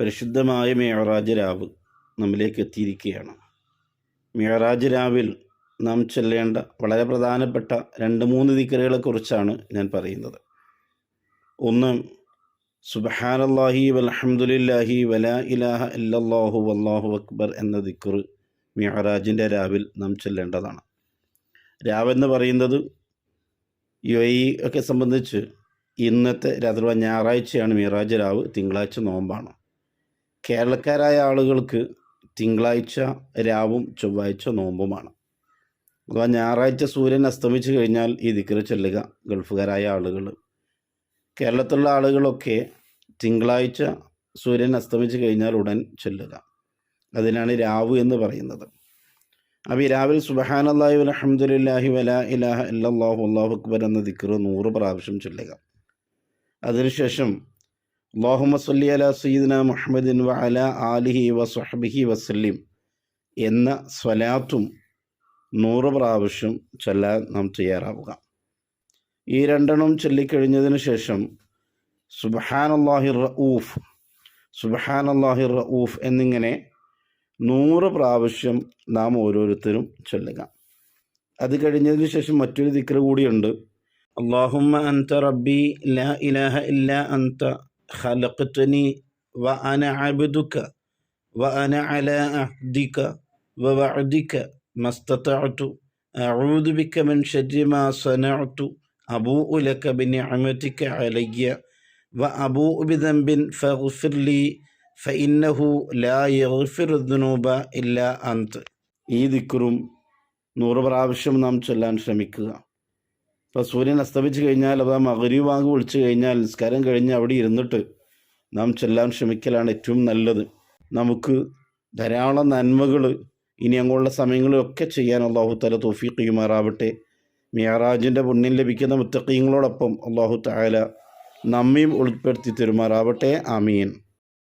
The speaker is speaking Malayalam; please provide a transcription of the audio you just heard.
പരിശുദ്ധമായ മേറാജ് രാവ് നമ്മിലേക്ക് എത്തിയിരിക്കുകയാണ്. മേറാജ് രാവിൽ നാം ചെല്ലേണ്ട വളരെ പ്രധാനപ്പെട്ട രണ്ട് മൂന്ന് ദിക്കറുകളെക്കുറിച്ചാണ് ഞാൻ പറയുന്നത്. ഒന്ന് സുബഹാനല്ലാഹി വലഹമുല്ലാഹി വലാ ഇലാഹ ഇല്ലല്ലാഹു വല്ലാഹു അക്ബർ എന്ന ദിക്കർ മിഹറാജിന്റെ രാവിൽ നാം ചെല്ലേണ്ടതാണ്. രാവെന്ന് പറയുന്നത് യു എ ഒക്കെ സംബന്ധിച്ച് ഇന്നത്തെ രാത്രി ഞായറാഴ്ചയാണ് മിറാജ് രാവ് തിങ്കളാഴ്ച നോമ്പാണ്. കേരളക്കാരായ ആളുകൾക്ക് തിങ്കളാഴ്ച രാവും ചൊവ്വാഴ്ച നോമ്പുമാണ്. അഥവാ ഞായറാഴ്ച സൂര്യൻ അസ്തമിച്ചു കഴിഞ്ഞാൽ ഈ ദിക്കറ് ചെല്ലുക ഗൾഫുകാരായ ആളുകൾ. കേരളത്തിലുള്ള ആളുകളൊക്കെ തിങ്കളാഴ്ച സൂര്യൻ അസ്തമിച്ചു കഴിഞ്ഞാൽ ഉടൻ ചെല്ലുക. അതിനാണ് രാവ് എന്ന് പറയുന്നത്. അപ്പോൾ ഈ രാവിൽ സുബഹാനല്ലാഹി അലഹമുല്ലാഹി വല ഇലാഹ ഇല്ലാഹു അള്ളാഹു അക്ബർ എന്ന ദിക്കറ് നൂറ് പ്രാവശ്യം ചൊല്ലുക. അതിനുശേഷം അള്ളാഹുമ സല്ലി അല സീദന മുഹമ്മദിൻ വ അല ആലിഹി വ വസ്ലിം എന്ന സ്വലാത്തും നൂറ് പ്രാവശ്യം ചൊല്ലാൻ നാം തയ്യാറാവുക. ഈ രണ്ടെണ്ണം ചൊല്ലിക്കഴിഞ്ഞതിന് ശേഷം സുബഹാൻ സുബഹാനല്ലാഹി റഊഫ് അള്ളാഹിർ റഊഫ് എന്നിങ്ങനെ നൂറ് പ്രാവശ്യം നാം ഓരോരുത്തരും ചൊല്ലുക. അത് കഴിഞ്ഞതിന് ശേഷം മറ്റൊരു ദിക്കർ കൂടിയുണ്ട്. അള്ളാഹുമ്മ അൻത റബ്ബി ലാ ഇലാഹ ഇല്ല അൻത ഖലഖ്തനി വ അന അബ്ദുക വ അന അല അഹ്ദിക വ വഅദിക മസ്തതഅതു അഊദു ബിക മിൻ ശർരി മാ സനഅതു അബൂഉ ലക ബിനിഅമതിക അലയ്യ വ അബൂഉ ബിദംബിൻ ഫഗ്ഫിർ ലി ഫഇന്നഹു ലാ യഗ്ഫിറു ദുനൂബ ഇല്ലാ അന്ത് ഈ ദിക്റും നൂറ് പ്രാവശ്യം നാം ചൊല്ലാൻ ശ്രമിക്കുക. ഇപ്പോൾ സൂര്യൻ അസ്തമിച്ച് കഴിഞ്ഞാൽ അഥവാ മകരി വാങ്ങ് വിളിച്ചു കഴിഞ്ഞാൽ നിസ്കാരം കഴിഞ്ഞ് അവിടെ ഇരുന്നിട്ട് നാം ചെല്ലാൻ ശ്രമിക്കലാണ് ഏറ്റവും നല്ലത്. നമുക്ക് ധാരാളം നന്മകൾ ഇനി അങ്ങോട്ടുള്ള സമയങ്ങളിലൊക്കെ ചെയ്യാൻ അള്ളാഹു തല തോഫീഖ് ചെയ്യുമാറാവട്ടെ മിയാറാജിന്റെ പുണ്യം ലഭിക്കുന്ന മുത്തക്കീങ്ങളോടൊപ്പം അള്ളാഹു താല നമ്മയും ഉൾപ്പെടുത്തി തരുമാറാവട്ടെ. ആമീൻ.